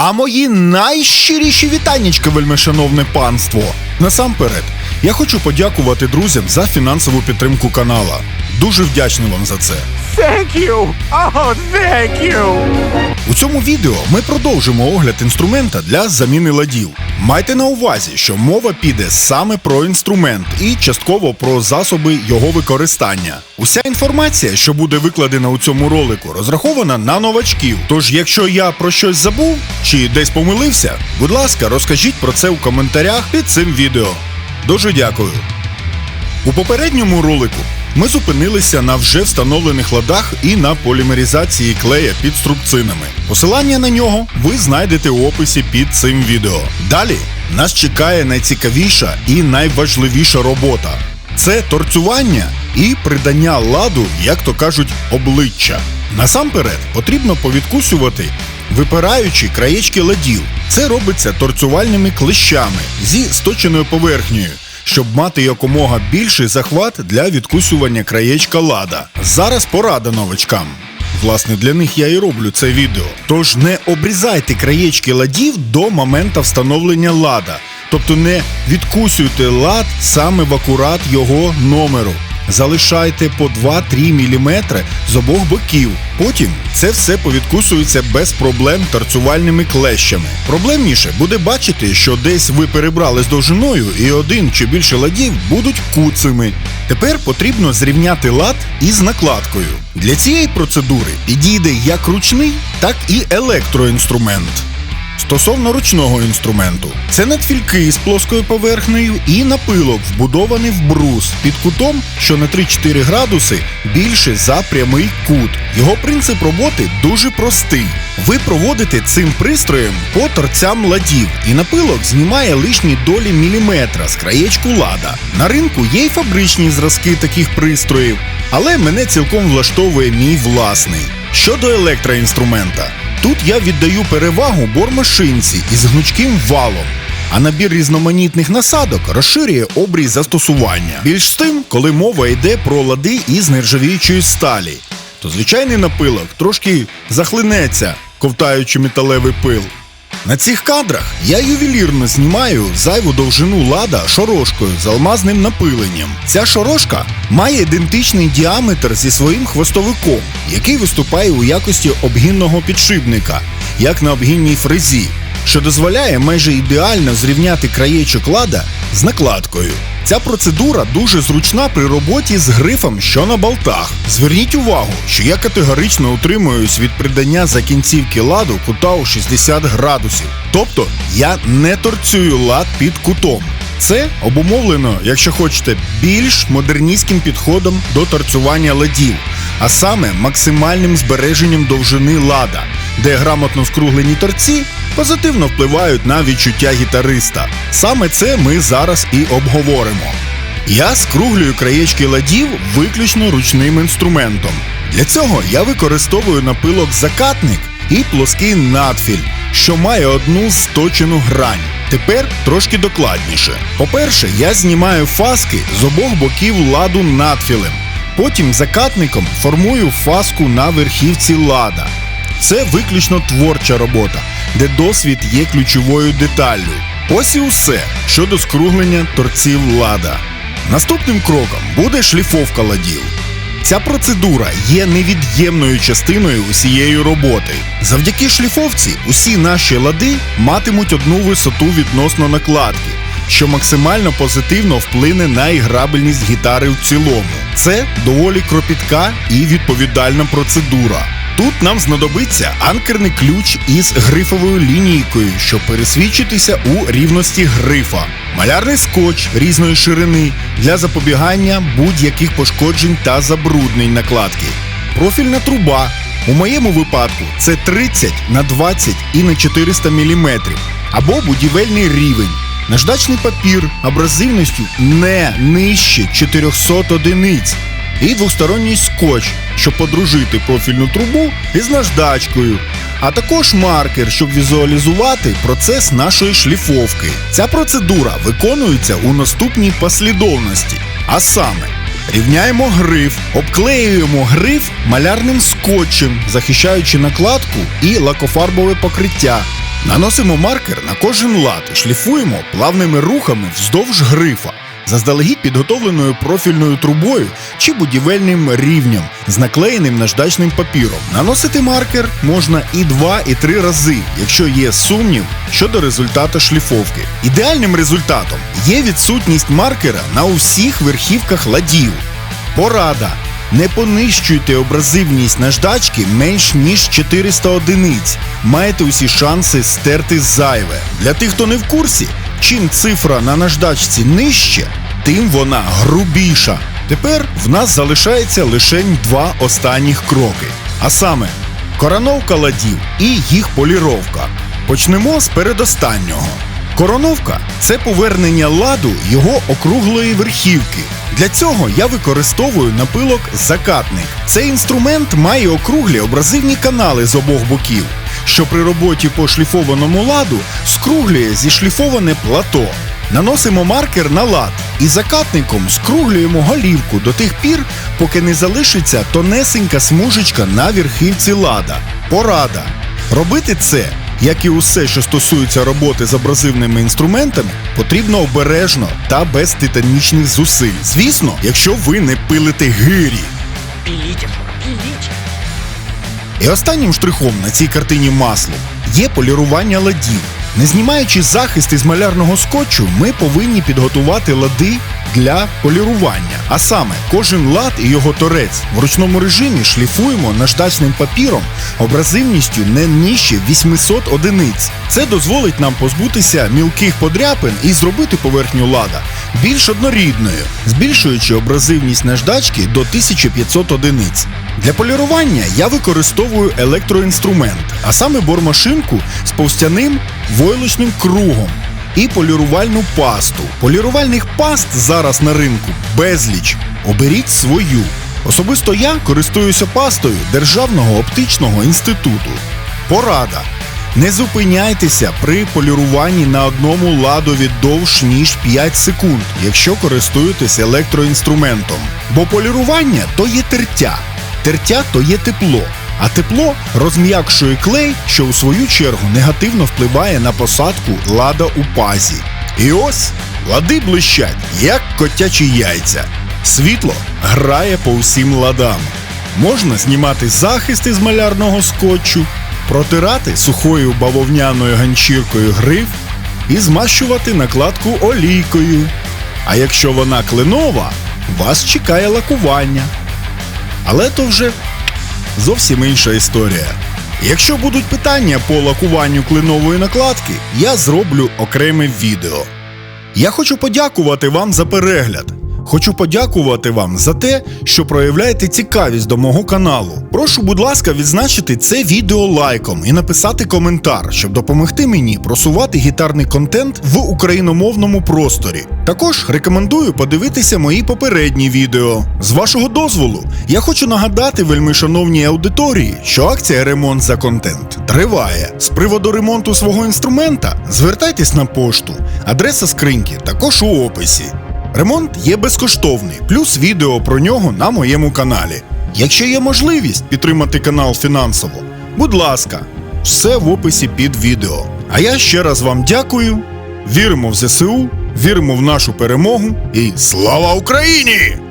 А мої найщиріші вітаннячки, вельмишановне панство. Насамперед, я хочу подякувати друзям за фінансову підтримку канала. Дуже вдячний вам за це. Thank you! Oh, thank you! У цьому відео ми продовжимо огляд інструмента для заміни ладів. Майте на увазі, що мова піде саме про інструмент і частково про засоби його використання. Уся інформація, що буде викладена у цьому ролику, розрахована на новачків. Тож, якщо я про щось забув чи десь помилився, будь ласка, розкажіть про це у коментарях під цим відео. Дуже дякую. У попередньому ролику ми зупинилися на вже встановлених ладах і на полімеризації клея під струбцинами. Посилання на нього ви знайдете у описі під цим відео. Далі нас чекає найцікавіша і найважливіша робота це торцювання і придання ладу, як то кажуть, обличчя. Насамперед потрібно повідкусювати випираючі краєчки ладів. Це робиться торцювальними клещами зі сточеною поверхнею щоб мати якомога більший захват для відкусювання краєчка лада. Зараз порада новачкам. Власне, для них я і роблю це відео. Тож не обрізайте краєчки ладів до моменту встановлення лада. Тобто не відкусюйте лад саме в акурат його номеру. Залишайте по 2-3 мм з обох боків. Потім це все повідкусується без проблем торцювальними клещами. Проблемніше буде бачити, що десь ви перебрали з довжиною і один чи більше ладів будуть куцими. Тепер потрібно зрівняти лад із накладкою. Для цієї процедури підійде як ручний, так і електроінструмент. Стосовно ручного інструменту, це надфільки з плоскою поверхнею і напилок, вбудований в брус під кутом, що на 3-4 градуси більше за прямий кут. Його принцип роботи дуже простий. Ви проводите цим пристроєм по торцям ладів, і напилок знімає лишні долі міліметра з краєчку лада. На ринку є й фабричні зразки таких пристроїв, але мене цілком влаштовує мій власний. Щодо електроінструмента. Тут я віддаю перевагу бормашинці із гнучким валом. А набір різноманітних насадок розширює обрій застосування. Більш з тим, коли мова йде про лади із нержавіючої сталі, то звичайний напилок трошки захлинеться, ковтаючи металевий пил. На цих кадрах я ювелірно знімаю зайву довжину лада шорошкою з алмазним напиленням. Ця шорошка має ідентичний діаметр зі своїм хвостовиком, який виступає у якості обгінного підшипника, як на обгінній фрезі, що дозволяє майже ідеально зрівняти краєчок лада з накладкою. Ця процедура дуже зручна при роботі з грифом, що на болтах. Зверніть увагу, що я категорично утримуюсь від придання за кінцівки ладу кута у 60 градусів. Тобто я не торцюю лад під кутом. Це обумовлено, якщо хочете, більш модерністським підходом до торцювання ладів, а саме максимальним збереженням довжини лада, де грамотно скруглені торці позитивно впливають на відчуття гітариста. Саме це ми зараз і обговоримо. Я скруглюю краєчки ладів виключно ручним інструментом. Для цього я використовую напилок закатник і плоский надфіль, що має одну сточену грань. Тепер трошки докладніше. По-перше, я знімаю фаски з обох боків ладу надфілем. Потім закатником формую фаску на верхівці лада. Це виключно творча робота, де досвід є ключовою деталлю. Ось і усе щодо скруглення торців лада. Наступним кроком буде шліфовка ладів. Ця процедура є невід'ємною частиною усієї роботи. Завдяки шліфовці усі наші лади матимуть одну висоту відносно накладки, що максимально позитивно вплине на іграбельність гітари в цілому. Це доволі кропітка і відповідальна процедура. Тут нам знадобиться анкерний ключ із грифовою лінійкою, щоб пересвідчитися у рівності грифа, малярний скотч різної ширини для запобігання будь-яких пошкоджень та забруднень накладки, профільна труба. У моєму випадку це 30 на 20 і на 400 мм, або будівельний рівень. Наждачний папір абразивністю не нижче 400 одиниць і двосторонній скотч, щоб подружити профільну трубу із наждачкою, а також маркер, щоб візуалізувати процес нашої шліфовки. Ця процедура виконується у наступній послідовності, а саме. Рівняємо гриф, обклеюємо гриф малярним скотчем, захищаючи накладку і лакофарбове покриття. Наносимо маркер на кожен лад і шліфуємо плавними рухами вздовж грифа, заздалегідь підготовленою профільною трубою чи будівельним рівнем з наклеєним наждачним папіром. Наносити маркер можна і два, і три рази, якщо є сумнів щодо результату шліфовки. Ідеальним результатом є відсутність маркера на усіх верхівках ладів. Порада. Не понищуйте образивність наждачки менш ніж 400 одиниць. Маєте усі шанси стерти зайве. Для тих, хто не в курсі, чим цифра на наждачці нижче, тим вона грубіша. Тепер в нас залишається лише два останніх кроки. А саме короновка ладів і їх поліровка. Почнемо з передостаннього. Короновка це повернення ладу його округлої верхівки. Для цього я використовую напилок закатник. Цей інструмент має округлі образивні канали з обох боків, що при роботі по шліфованому ладу скруглює зішліфоване плато. Наносимо маркер на лад і закатником скруглюємо голівку до тих пір, поки не залишиться тонесенька смужечка на верхівці лада. Порада. Робити це, як і усе, що стосується роботи з абразивними інструментами, потрібно обережно та без титанічних зусиль. Звісно, якщо ви не пилите гирі. Пилите, пилите. І останнім штрихом на цій картині маслом є полірування ладів. Не знімаючи захист із малярного скотчу, ми повинні підготувати лади для полірування. А саме, кожен лад і його торець в ручному режимі шліфуємо наждачним папіром образивністю не нижче 800 одиниць. Це дозволить нам позбутися мілких подряпин і зробити поверхню лада більш однорідною, збільшуючи образивність наждачки до 1500 одиниць. Для полірування я використовую електроінструмент, а саме бормашинку з повстяним войлочним кругом і полірувальну пасту. Полірувальних паст зараз на ринку безліч. Оберіть свою. Особисто я користуюся пастою Державного оптичного інституту. Порада. Не зупиняйтеся при поліруванні на одному ладові довш ніж 5 секунд, якщо користуєтесь електроінструментом. Бо полірування то є тертя, тертя то є тепло, а тепло розм'якшує клей, що у свою чергу негативно впливає на посадку лада у пазі. І ось лади блищать, як котячі яйця. Світло грає по усім ладам. Можна знімати захист із малярного скотчу, протирати сухою бавовняною ганчіркою гриф і змащувати накладку олійкою. А якщо вона кленова, вас чекає лакування. Але то вже зовсім інша історія. Якщо будуть питання по лакуванню клинової накладки, я зроблю окреме відео. Я хочу подякувати вам за перегляд. Хочу подякувати вам за те, що проявляєте цікавість до мого каналу. Прошу, будь ласка, відзначити це відео лайком і написати коментар, щоб допомогти мені просувати гітарний контент в україномовному просторі. Також рекомендую подивитися мої попередні відео. З вашого дозволу, я хочу нагадати вельми шановній аудиторії, що акція Ремонт за контент триває. З приводу ремонту свого інструмента звертайтесь на пошту. Адреса скриньки також у описі. Ремонт є безкоштовний, плюс відео про нього на моєму каналі. Якщо є можливість підтримати канал фінансово, будь ласка, все в описі під відео. А я ще раз вам дякую. Віримо в ЗСУ, віримо в нашу перемогу і слава Україні!